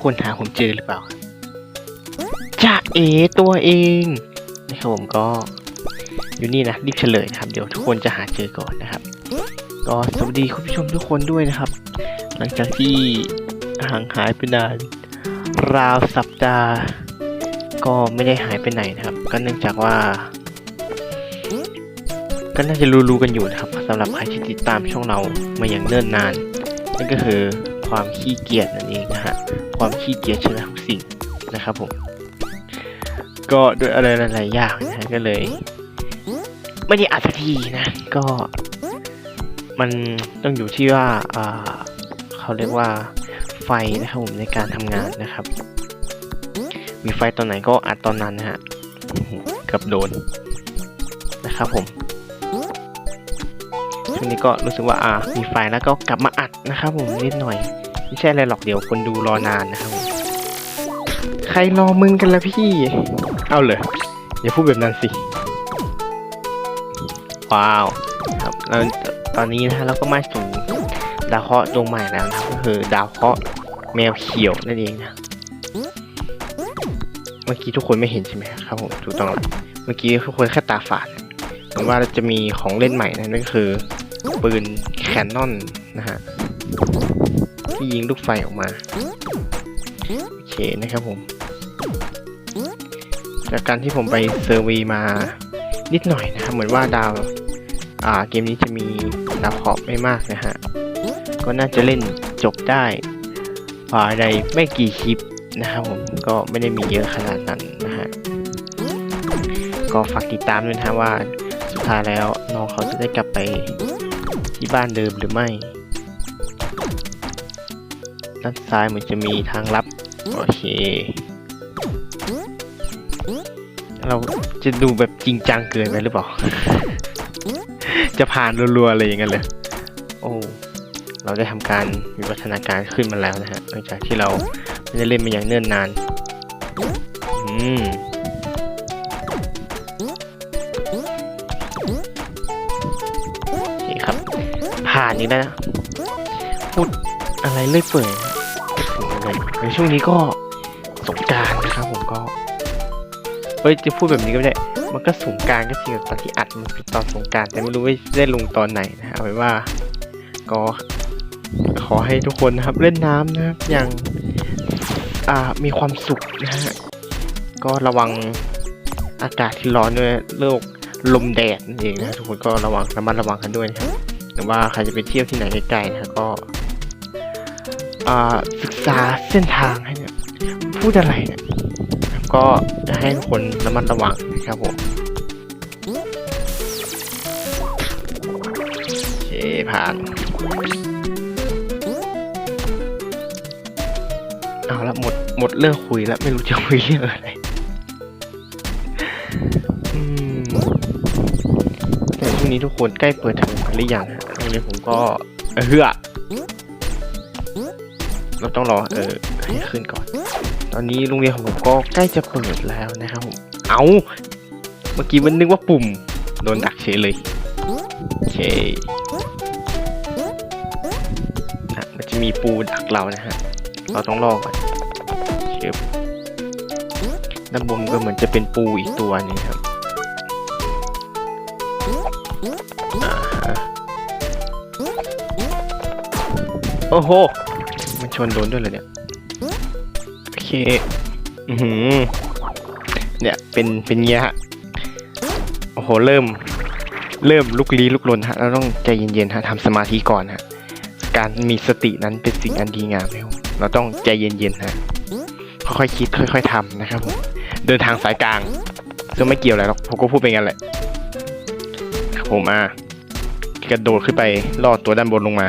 กคนหาผมเจอหรือเปล่าจ่าเอตัวเองนะครับผมก็อยู่นี่นะรีบเฉลยนะครับ เดี๋ยวทุกคนจะหาเจอก่อนนะครับ ก็สวัสดีคุณผู้ชมทุกคนด้วยนะครับ หลังจากที่ห่างหายไปนานราวสัปดาห์ ก็ไม่ได้หายไปไหนนะครับ ก็เนื่องจากว่า ก็น่าจะรู้ๆกันอยู่นะครับสำหรับใครที่ติดตามช่องเรามาอย่างเนิ่นนานนั่นก็คือ ความขี้เกียจนั่นเองนะฮะความขี้เกียจชนะทุกสิ่งนะครับผมก็ด้วยอะไรหลายๆอย่างนะฮะก็เลย ไม่ได้อัดสักทีนะ ก็มันต้องอยู่ที่ว่าอ่าเขาเรียกว่าไฟนะครับผมในการทำงานนะครับ มีไฟตอนไหนก็อัดตอนนั้นนะฮะกับโดนนะครับผมช่วงนี้ก็รู้สึกว่าอ่ามีไฟแล้วก็กลับมาอัดนะครับผมนิดหน่อย ไม่ใช่อะไรหรอกเดี๋ยวคนดูรอนานนะครับ ใครรอมึงกันละพี่ เอาเลยอย่าพูดแบบนั้นสิ ว้าวครับแล้วตอนนี้นะฮะเราก็มาสู่ดาวเคราะห์ดวงใหม่แล้วนะครับก็คือดาวเคราะห์แมวเขียวนั่นเองนะ เมื่อกี้ทุกคนไม่เห็นใช่ไหมครับผมถูกต้องเมื่อกี้ทุกคนแค่ตาฝาดเหมือนว่าจะมีของเล่นใหม่นะนั่นก็คือปืนแคนนอนนะฮะ ที่ยิงลูกไฟออกมา โอเคนะครับผม จากการที่ผมไปเซอร์วีมานิดหน่อยนะครับ เหมือนว่าดาวอ่าเกมนี้จะมีดาวเคราะไม่มากนะฮะ ก็น่าจะเล่นจบได้ภายในไม่กี่คลิปนะครับผมก็ไม่ได้มีเยอะขนาดนั้นนะฮะ ก็ฝากติดตามด้วยนะฮะว่าสุดท้ายแล้วน้องเขาจะได้กลับไปที่บ้านเดิมหรือไม่ ด้านซ้ายเหมือนจะมีทางลับ โอเค เราจะดูแบบจริงจังเกินไปหรือเปล่า จะผ่านรัวๆอะไรอย่างเงี้ยเลย โอ้ เราได้ทำการวิวัฒนาการขึ้นมาแล้วนะฮะ หลังจากที่เราไม่ได้เล่นมาอย่างเนิ่นนาน อืมโอเคครับผ่านอีกแล้วนะพูดอะไรเลื่อยเปื่อย นะพูดถึงอะไรในช่วงนี้ก็สงการนะครับผมก็ เฮ้ยจะพูดแบบนี้ก็ไม่ได้ มันก็สงการก็จริงแต่ตอนที่อัดมันเป็นตอนสงการแต่ไม่รู้ว่าได้ลงตอนไหนนะเอาไว้ว่า ก็ขอให้ทุกคนนะครับเล่นน้ำนะครับอย่างอ่ามีความสุขนะฮะก็ระวังอากาศที่ร้อนด้วยโรคลมแดดนั่นเองนะทุกคนก็ระวังระมัดระวังกันด้วยนะครับหรือว่าใครจะไปเที่ยวที่ไหนใกลๆนะก็ ศึกษาเส้นทางให้เนี่ยพูดอะไรเนี่ยก็จะให้คนระมัดระวังนะครับผมโอเคผ่านเอาละหมดหมดเรื่องคุยแล้วไม่รู้จะคุยเรื่องอะไรแต่ช่วงนี้ทุกคนใกล้เปิดเทอมกันหรือยังโรงเรียนผมก็เออเฮือ เราต้องรอเออให้ขึ้นก่อน ตอนนี้โรงเรียนของผมก็ใกล้จะเปิดแล้วนะครับผมเอาเมื่อกี้มันนึกว่าปุ่มโดนดักเฉยเลยโอเคนะมันจะมีปูดักเรานะฮะเราต้องรอก่อนเชฟด้านบนก็เหมือนจะเป็นปูอีกตัวหนึงครับโอ้โห นชนโดนด้วยเลยเนี่ย โอเค อือหือ เนี่ย เป็น เป็นเงี้ยฮะ โอ้โห เริ่ม เริ่มลุกลี้ลุกลนฮะ เราต้องใจเย็นๆฮะทำสมาธิก่อนฮะ การมีสตินั้นเป็นสิ่งอันดีงามเราต้องใจเย็นๆฮะ ค่อยๆคิด ค่อย ๆทำนะครับผมเดินทางสายกลางซึ่งไม่เกี่ยวอะไรหรอกผมก็พูดไปงั้นแหละ ผมอะกระโดดขึ้นไปลอดตัวด้านบนลงมา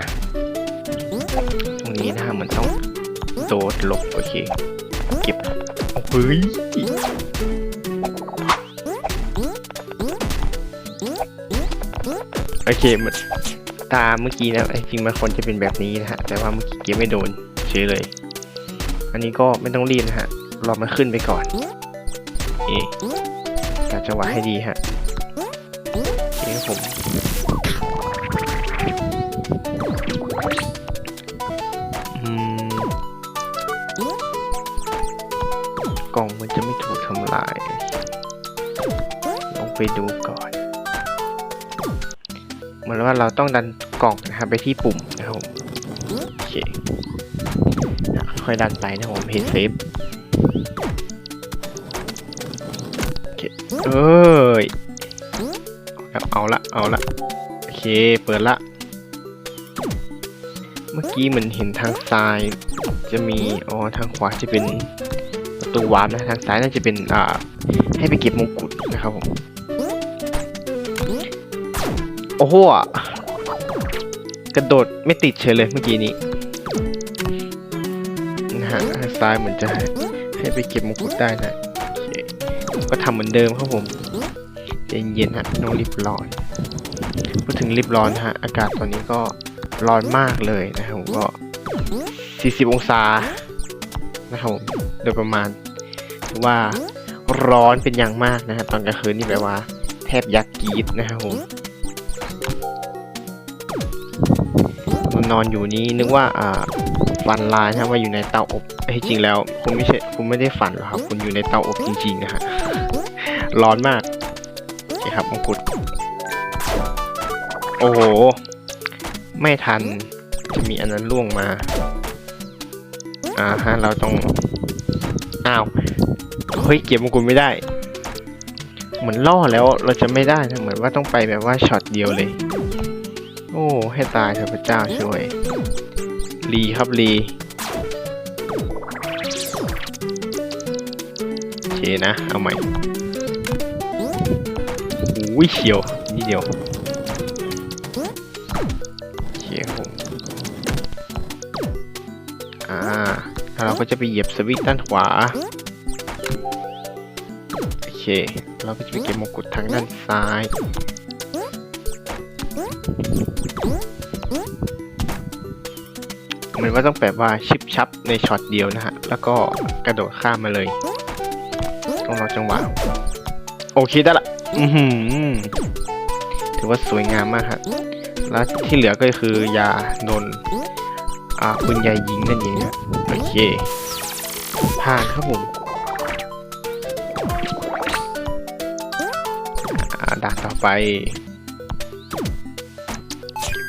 โดดหลบโอเค เก็บโอ้เฮ้ยโอเคมันตามเมื่อกี้นะจริงมันควรจะเป็นแบบนี้นะฮะ แต่ว่าเมื่อกี้เก็บไม่โดนเฉยเลย อันนี้ก็ไม่ต้องรีบนะฮะรอมันขึ้นไปก่อนเอ๊ะจังหวะให้ดีฮะโอเคครับผมอืม ล่องมันจะไม่ถูกทำลายลองไปดูก่อน เหมือนว่าเราต้องดันกล่องนะครับไปที่ปุ่มนะครับผมโอเคค่อยดันไปนะครับผมเห็นเซฟโอเคเอ้ยเอาละเอาละโอเคเปิดละเมื่อกี้เหมือนเห็นทางซ้ายจะมี อ๋อ ทางขวาจะเป็น ประตูวาร์ปนะทางซ้ายน่าจะเป็นอ่าให้ไปเก็บมงกุฎนะครับผมโอ้โหกระโดดไม่ติดเฉยเลยเมื่อกี้นี้นะฮะทางซ้ายเหมือนจะให้ไปเก็บมงกุฎได้นะก็ทำเหมือนเดิมครับผมเย็นๆฮะน้องรีบร้อนพูดถึงรีบร้อนฮะอากาศตอนนี้ก็ร้อนมากเลยนะครับผมก็ 40 องศานะครับผมโดยประมาณ ว่าร้อนเป็นอย่างมากนะฮะตอนกลางคืนนี่แบบว่า แทบยากกีดนะครับผมนอนอยู่นี้นึกว่าอ่าฝันลายนะว่าอยู่ในเตาอบเอ้จริงแล้วคุณไม่ใช่คุณไม่ได้ฝันหรอกครับ คุณอยู่ในเตาอบจริงๆนะฮะร้อนมากโอเคครับมงกุฎโอ้โห ไม่ทันจะมีอันนั้นล่วงมาอ่าฮะเราต้องอ้าว เฮ้ยเก็บมงกุฎไม่ได้ เหมือนล่อแล้วเราจะไม่ได้เหมือนว่าต้องไปแบบว่าช็อตเดียวเลย โอ้ให้ตายเถอะพระเจ้าช่วยรีครับรีโอเคนะ เอาใหม่อุ้ยเฉียวนี่เดียวโอเคผมอ่าแล้วเราก็จะไปเหยียบสวิตช์ด้านขวา เค เราก็จะไปเก็บมงกุฎทางด้านซ้าย เหมือนว่าต้องแบบว่าชิปชับในช็อตเดียวนะฮะ แล้วก็กระโดดข้ามมาเลย ต้องรอจังหวะ โอเคได้ละ อือหือถือว่าสวยงามมากฮะ แล้วที่เหลือก็คือยาโดนอ่าปืนใหญ่ยิงนั่นเองโอเค ผ่านครับผม ด่านต่อไป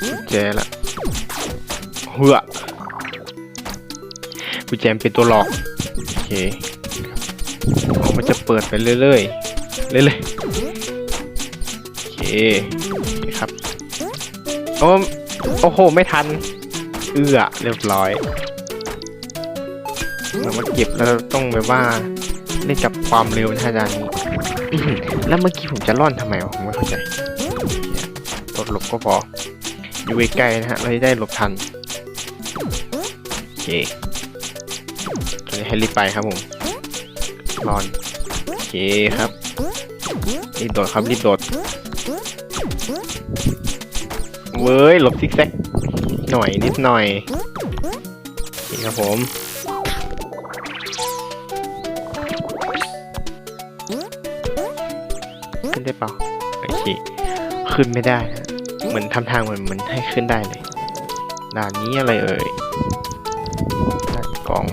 กุญแจละเฮือกุญแจเป็นตัวหลอก โอเคมันจะเปิดไปเรื่อยๆ เรื่อยๆ โอเคครับ โอ้โอ้โห ไม่ทัน เอื้อเรียบร้อยเหมือนว่าเก็บแล้วต้องแบบว่าเล่นกับความเร็วนะอาจารย์นี้อื้อหือ แล้วเมื่อกี้ผมจะล่อนทำไมวะผมไม่เข้าใจกดหลบก็พอ อยู่ใกลๆนะฮะเราจะได้หลบทัน โอเคตัวนี้ให้รีบไปครับผมรอน โอเคครับ รีบโดดครับรีบโดด เว้ย หลบซิกแซกหน่อยนิดหน่อยโอเคครับผม ขึ้นไม่ได้นะเหมือนทำทางเหมือนเหมือนให้ขึ้นได้เลยด่านนี้อะไรเอ่ยด่านกล่อง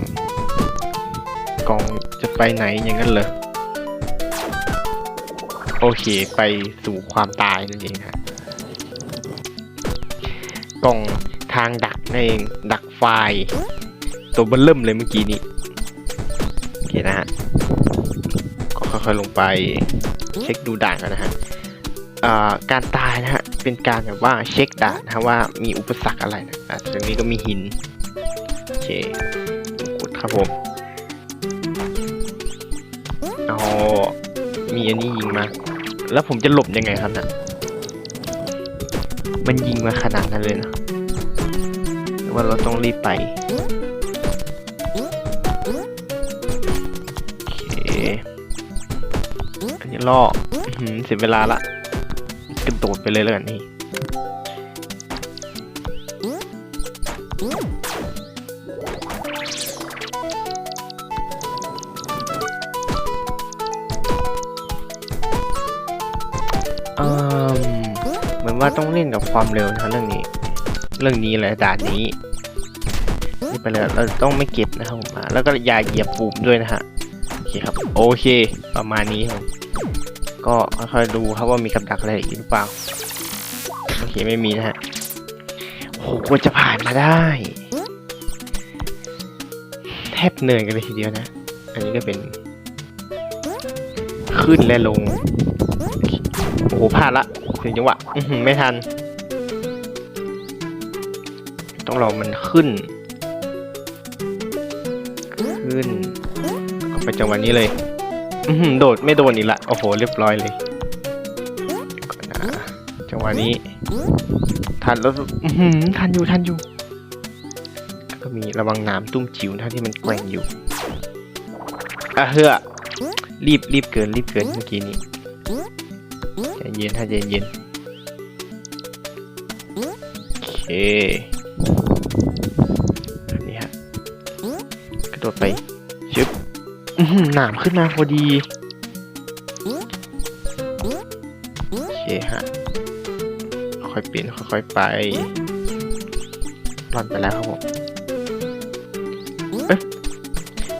กล่องจะไปไหนอย่างนั้นเหรอโอเคไปสู่ความตายนั่นเองฮะกล่องทางดักนั่นเองดักไฟตัวเบลเริ่มเลยเมื่อกี้นี้โอเคนะฮะก็ค่อยๆลงไปเช็คดูด่านกันนะฮะ การตายนะฮะ เป็นการแบบว่าเช็คด่านนะฮะว่ามีอุปสรรคอะไรนะอะตรงนี้ก็มีหิน โอเคกดครับผมเอามีอันนี้ยิงมา แล้วผมจะหลบยังไงครับนะ่ะมันยิงมาขนาดนั้นเลยนะว่าเราต้องรีบไปโอเคอันนี้ล่ออื้อหือเสียเวลาละ กระโดดไปเลยแล้วกันนี่เอ่อเหมือนว่าต้องเล่นกับความเร็วนะเรื่องนี้ เรื่องนี้แหละด่านนี้นี่ไปเลยเราต้องไม่เก็บนะครับผมแล้วก็อย่าเหยียบปุ่มด้วยนะฮะโอเคครับ โอเค ประมาณนี้ครับ ก็ค่อยๆดูครับว่ามีกับดักอะไรอีกหรือเปล่า โอเคไม่มีนะฮะโหกว่าจะผ่านมาได้ แทบเหนื่อยกันเลยทีเดียวนะ อันนี้ก็เป็น ขึ้นและลง โอ้โหพลาดละถึงจังหวะไม่ทัน ต้องรอมันขึ้น ขึ้น ก็ไปจังหวะนี้เลย โดดไม่โดนอีกละ โอ้โห เรียบร้อยเลยก่อนนะจังหวะนี้ ทันแล้วอือหือทันอยู่ทันอยู่ ก็มีระวังน้ำตุ้มจิ๋วนะที่มันแกว่งอยู่อะเฮ้อรีบรีบเกินรีบเกินเมื่อกี้นี้ใจเย็นถ้าใจเย็นโอเคอันนี้ฮะกระโดดไป หนามขึ้นมาพอดีโอเคฮะค่อยเปลี่ยนค่อยๆไปรอนไปแล้วครับผมเอ๊ะ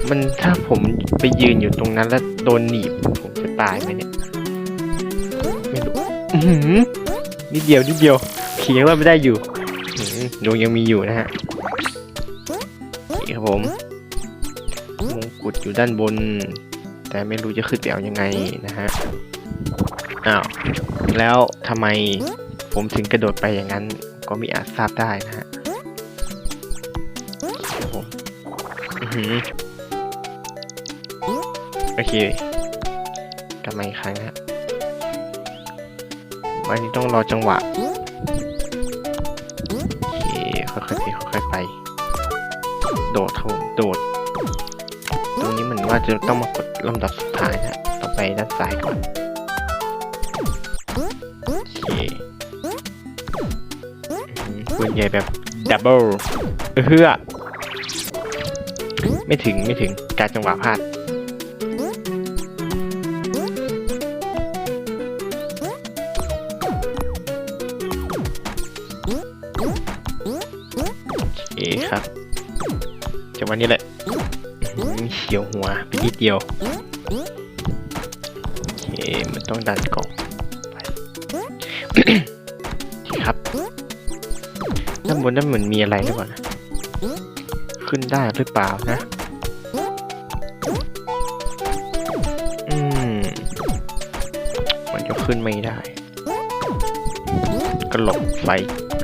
มันถ้าผมไปยืนอยู่ตรงนั้นแล้วโดนหนีบผมจะตายไหมเนี่ยไม่รู้นิดเดียวนิดเดียวเขียงว่าไม่ได้อยู่ดวงยังมีอยู่นะฮะ อยู่ด้านบน แต่ไม่รู้จะขึ้นไปเอายังไงนะฮะ อ้าว แล้วทำไมผมถึงกระโดดไปอย่างนั้น ก็ไมีอาจทราบได้นะฮะผมอือหือโอเคกลับมาอีกครั้งฮะวันนี้ต้องรอจังหวะโอเคค่อยๆไปค่อยๆไป โดดครับผมโดด ว่าจะต้องมากดลำดับสุดท้ายนะต้อไปด้านซ้ายก่อนโอเคปืนใหญ่แบบดับเบิลเฮือไม่ถึงไม่ถึงการจังหวะพลาดโอเคครับจังหวะนี้แหละ ฉียวหัวไปนิดเดียวโอเคมันต้องดันกล่องไปครับด้านบนนั้นเหมือนมีอะไรหรือเปล่านะขึ้นได้หรือเปล่านะอืมมันจะขึ้นไม่ได้ก็หลบไฟ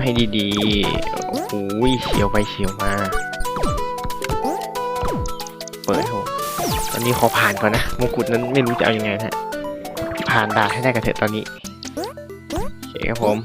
ให้ดีๆโอ้โหเฉียวไปเฉียวมา นี้ขอผ่านก่อนนะมงกุฎนั้นไม่รู้จะเอาอยังไงนะฮะผ่านด่านให้ได้กันเถอะตอนนี้โอเคครับผม